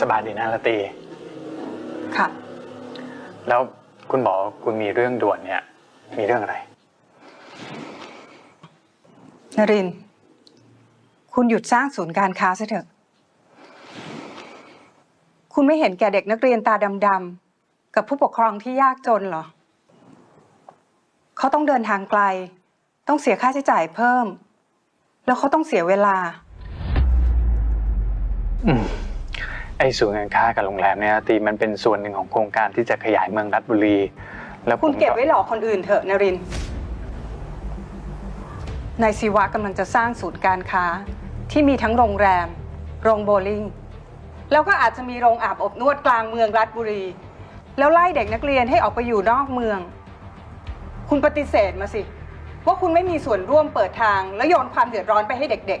สบายดีนะละตี ค่ะ แล้วคุณบอกว่าคุณมีเรื่องด่วนเนี่ย มีเรื่องอะไร นรินทร์คุณหยุดสร้างศูนย์การค้าซะเถอะ คุณไม่เห็นแก่เด็กนักเรียนตาดำๆ กับผู้ปกครองที่ยากจนเหรอ เขาต้องเดินทางไกล ต้องเสียค่าใช้จ่ายเพิ่ม แล้วเขาต้องเสียเวลา อืม ไอ้ศูนย์การค้ากับโรงแรมเนี่ยตีมันเป็นส่วนหนึ่งของโครงการที่จะขยายเมืองรัฐบุรี แล้วผมคุณเก็บไว้หลอกคนอื่นเถอะนรินทร์นายศิวะกำลังจะสร้างศูนย์การค้า ที่มีทั้งโรงแรม โรงโบว์ลิ่ง แล้วก็อาจจะมีโรงอาบอบนวดกลางเมืองรัฐบุรี แล้วไล่เด็กนักเรียนให้ออกไปอยู่นอกเมือง คุณปฏิเสธมาสิ ว่าคุณไม่มีส่วนร่วมเปิดทาง แล้วโยนความเดือดร้อนไปให้เด็ก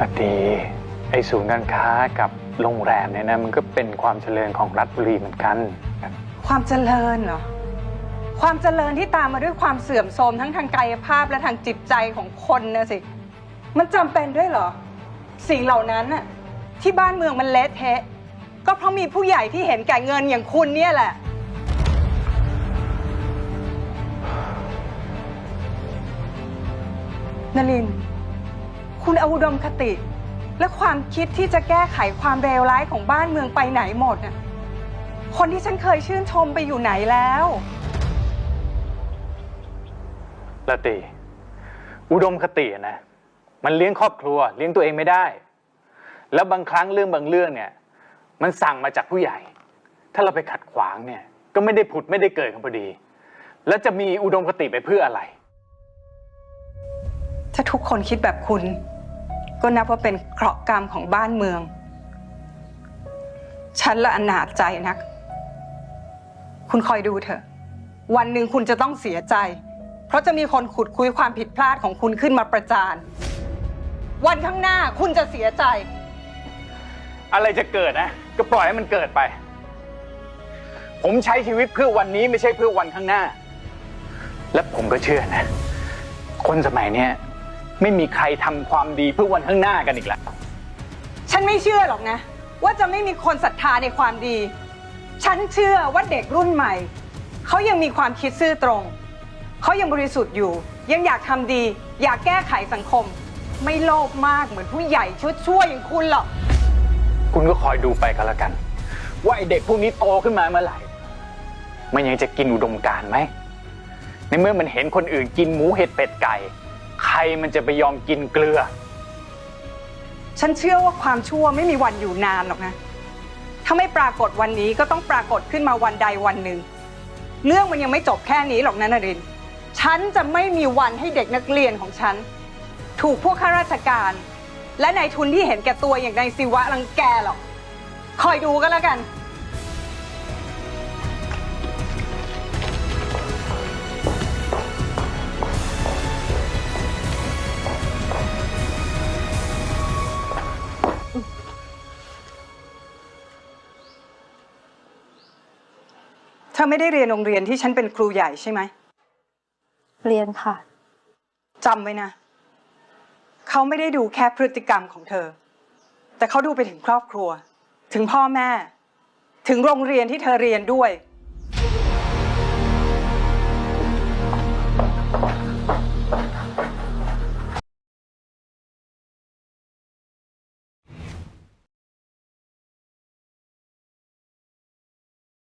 อาตีไอ้ศูนย์การค้ากับโรงแรมเนี่ยนะมันก็เป็นความเจริญของรัฐบุรีเหมือนกัน ความเจริญเหรอ ความเจริญที่ตามมาด้วยความเสื่อมโทรมทั้งทางกายภาพและทางจิตใจของคนนะสิ มันจำเป็นด้วยเหรอ สิ่งเหล่านั้นน่ะที่บ้านเมืองมันเละเทะ ก็เพราะมีผู้ใหญ่ที่เห็นแก่เงินอย่างคุณเนี่ยแหละ นลิน คุณเอาอุดมคติ และความคิดที่จะแก้ไขความเลวร้ายของบ้านเมืองไปไหนหมดน่ะคนที่ฉันเคยชื่นชมไปอยู่ไหนแล้ว ละตีอุดมคติอะนะ มันเลี้ยงครอบครัว เลี้ยงตัวเองไม่ได้ แล้วบางครั้งเรื่องบางเรื่องเนี่ย มันสั่งมาจากผู้ใหญ่ ถ้าเราไปขัดขวางเนี่ย ก็ไม่ได้ผุดไม่ได้เกิดกันพอดี แล้วจะมีอุดมคติไปเพื่ออะไร ถ้าทุกคนคิดแบบคุณ ก็นับว่าเป็นเคราะห์กรรมของบ้านเมือง ฉันละอนาจใจนัก คุณคอยดูเถอะ วันหนึ่งคุณจะต้องเสียใจ เพราะจะมีคนขุดคุยความผิดพลาดของคุณขึ้นมาประจาน วันข้างหน้าคุณจะเสียใจ อะไรจะเกิดนะ ก็ปล่อยให้มันเกิดไป ผมใช้ชีวิตเพื่อวันนี้ไม่ใช่เพื่อวันข้างหน้า และผมก็เชื่อนะ คนสมัยเนี้ย ไม่มีใครทำความดีเพื่อวันข้างหน้ากันอีกแล้ว ฉันไม่เชื่อหรอกนะ ว่าจะไม่มีคนศรัทธาในความดี ฉันเชื่อว่าเด็กรุ่นใหม่ เขายังมีความคิดซื่อตรง เขายังบริสุทธิ์อยู่ ยังอยากทำดี อยากแก้ไขสังคม ไม่โลภมากเหมือนผู้ใหญ่ชั่วๆอย่างคุณหรอก คุณก็คอยดูไปก็แล้วกัน ว่าไอเด็กพวกนี้โตขึ้นมาเมื่อไหร่ มันยังจะกินอุดมการณ์ไหม ในเมื่อมันเห็นคนอื่นกินหมูเห็ดเป็ดไก่ ใครมันจะไปยอมกินเกลือ ฉันเชื่อว่าความชั่วไม่มีวันอยู่นานหรอกนะ ถ้าไม่ปรากฏวันนี้ก็ต้องปรากฏขึ้นมาวันใดวันหนึ่ง เรื่องมันยังไม่จบแค่นี้หรอกนะนรินทร์ฉันจะไม่มีวันให้เด็กนักเรียนของฉัน ถูกพวกข้าราชการ และนายทุนที่เห็นแก่ตัวอย่างนายศิวะรังแกหรอก คอยดูกันแล้วกัน ธอไม่ได้เรียนโรงเรียนที่ฉันเป็นครูใหญ่ใช่ไหมเรียนค่ะ จำไว้นะ เขาไม่ได้ดูแค่พฤติกรรมของเธอ แต่เขาดูไปถึงครอบครัว ถึงพ่อแม่ ถึงโรงเรียนที่เธอเรียนด้วย